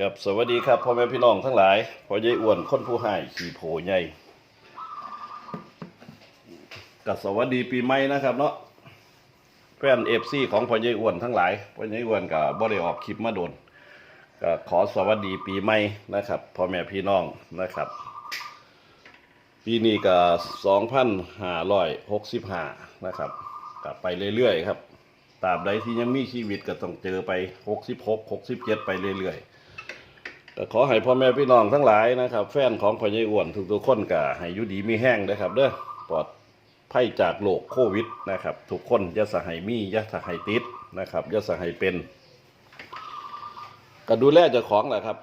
กับสวัสดีครับพ่อแม่พี่น้องทั้งหลายพ่อใหญ่อ้วนคนผู้ให้ขี่โพใหญ่กับสวัสดีปีใหม่นะครับเนาะแฟนเอฟซีของพ่อใหญ่อ้วนทั้งหลายพ่อใหญ่อ้วนกับบ่ได้ออกคลิปมาโดนก็ขอสวัสดีปีใหม่นะครับพ่อแม่พี่น้องนะครับ ปีนี้ก็สองพันห้าร้อยหกสิบห้านะครับกลับไปเรื่อยๆครับตราบใดที่ยังมีชีวิตก็ต้องเจอไปหกสิบหกหกสิบเจ็ดไปเรื่อยๆ ก็ขอให้พ่อแม่พี่น้องทั้งหลายนะครับ แฟนของพ่อใหญ่อ้วนทุกๆคนก็ให้ยู่ดีมีแห้งนะครับเด้อปลอดภัยจากโรคโควิดนะครับ ทุกคนย่าสะให้มีย่าสะให้ติดนะครับย่าสะให้เป็น ก็ดูแลเจ้าของแหละครับ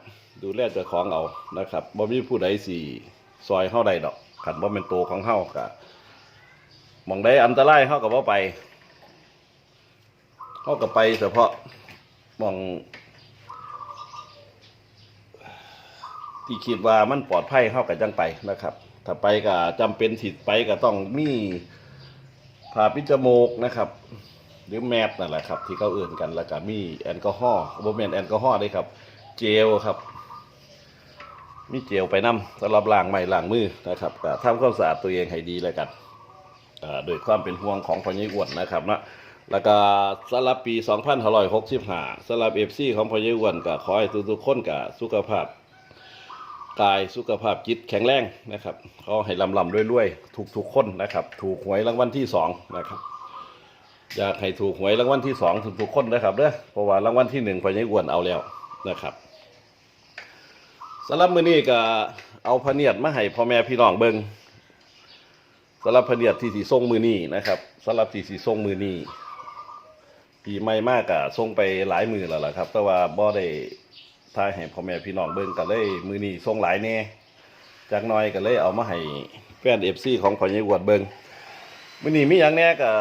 ดูแลเจ้าของเอานะครับบ่มีผู้ใดสี่ซอยเฮาใดดอกขันบ่เป็นตัวของเฮาก็หมองใดอันตรายเฮาก็บ่ไปเฮาก็ไปเฉพาะมอง ที่คิดว่ามันปลอดภัยเข้ากับจังไปนะครับ ถ้าไปก็จำเป็นถิดไปก็ต้องมีผ่าปิจมูกนะครับ หรือแมสนั่นแหละครับ ที่เขาเอื่นกันแล้วก็มีแอลกอฮอล์โบเมนแอลกอฮอล์ด้วยครับ เจลครับ มีเจลไปนํสำหรับล้างไม้ล้างมือนะครับก็ทำความสะอาดตัวเองให้ดีแล้วกันโดยความเป็นห่วงของพ่อใหญ่อ้วนนะครับนะแล้วก็สำหรับปี 2565สำหรับเอฟซีของพ่อใหญ่อ้วนก็ขอให้ทุกๆคนกับสุขภาพ กายสุขภาพจิตแข็งแรงนะครับเขาให้ลำลำรวยๆทุกทุกคนนะครับ ถูกหวยรางวัลที่สองนะครับอยากให้ถูกหวยรางวัลที่สองทุกทุกคนนะครับเด้อเพราะว่ารางวัลที่หนึ่งพอยังวนเอาแล้วนะครับสำหรับมือนี้ก็เอาพเนียดมาให้พ่อแม่พี่น้องเบิ่งสำหรับพเนียดที่สีส่งมือนี้นะครับสำหรับที่สีส่งมือนี้ปีใหม่มากอะส่งไปหลายมือแล้วล่ะครับ แต่ว่าบ่ได้ ถ้าให้พ่อแม่พี่น้องเบิ่งก็เลย มือนี้ส่งหลายแน่จากน้อยก็เลยเอามาให้แฟนเอฟซีของพ่อใหญ่อวดเบิ่งมือนี้มีอย่างแน่ก็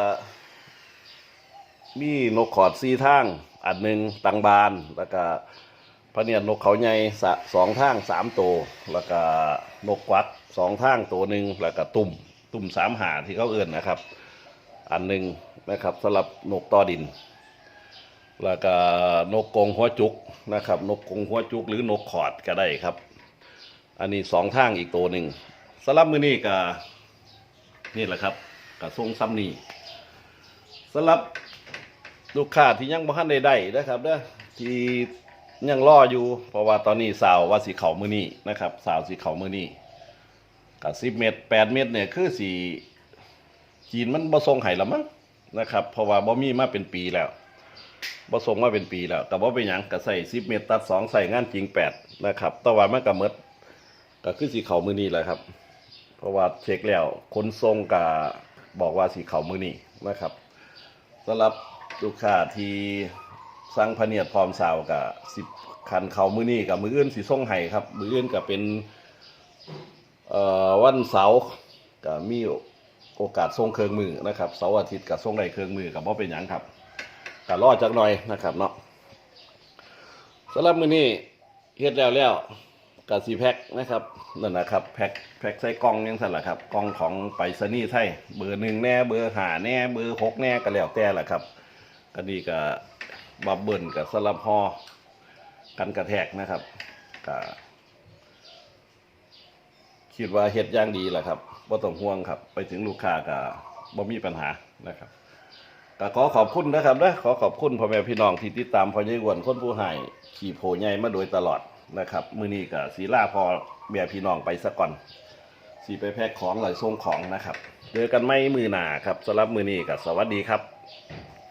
มีนกขอดซีทาง อันหนึ่งตังบาน แล้วก็พระเนียดนกเขาใหญ่สองทางสามตัวแล้วก็นกกวักสองทางตัวหนึ่งแล้วก็ตุ่มตุ่มสามหาที่เขาเอื้อนนะครับ อันหนึ่งนะครับสำหรับนกต่อดิน แล้วก็นกกงหัวจุกนะครับ นกกงหัวจุกหรือนกขอดก็ได้ครับ อันนี้สองทางอีกตัวหนึ่งสำหรับมือนี้ก็นี่แหละครับกระทรงซ้ำนี่สำหรับลูกค้าที่ยังบ่ทันได้ได้นะครับเด้อที่ยังรออยู่ เพราะว่าตอนนี้สาวว่าสีเขามือนี้นะครับสาวสีเขามือนี้กับสิบเมตรแปดเมตรเนี่ยคือสีจีนมันบ่ทรงไห้ละมั้งนะครับ เพราะว่าบ่มีมาเป็นปีแล้ว บ่ส่งมาเป็นปีแล้วแต่ว่าเป็นหยังก็ใส่10เมตรตัด2ใส่งานจริง8นะครับแต่ว่ามันก็หมดก็คือสีเขามือนี้แหละครับ เพราะว่าเช็คแล้วขนส่งก็บอกว่าสีเขามือนี้นะครับสำหรับลูกค้าที่สั่งพะเนียดพร้อมสาวก็10คันเขามือนี้กับมืออื่นสีส่งให้ครับ มืออื่นก็เป็นวันเสาร์ก็มีโอกาสส่งเครื่องมือนะครับเสาร์อาทิตย์ก็ส่งได้เครื่องมือกับบ่าเป็นหยังครับ ก็รอจักหน่อยนะครับเนาะสำหรับมื้อนี้เฮ็ดแล้วแล้วกสีแพ็คนะครับนั่นนะครับแพ็คแพ็คใส่กล่องยังสั่นล่ะครับกล่องของไปรษณีย์ไทยเบอร์หนึ่งแน่เบอร์ห้าแน่เบอร์หกแน่ก็แล้วแต่แหละครับก็นี่ก็บับเบิลกับสลับฮอกันกระแทกนะครับก็คิดว่าเฮ็ดย่างดีแหละครับบ่ต้องห่วงครับ ไปถึงลูกค้าก็บ่มีปัญหานะครับ ก็ขอขอบคุณนะครับนะขอขอบคุณพ่อแม่พี่น้องที่ติดตามพ่อใหญ่อ้วนคนผู้ให้ขี่โพใหญ่มาโดยตลอดนะครับ มื้อนี้ก็สีลาพอแม่พี่น้องไปซะก่อนสีไปแพ็คของหลายส่งของนะครับ เจอกันไม่มือหนาครับสำหรับมือนี้ก็สวัสดีครับ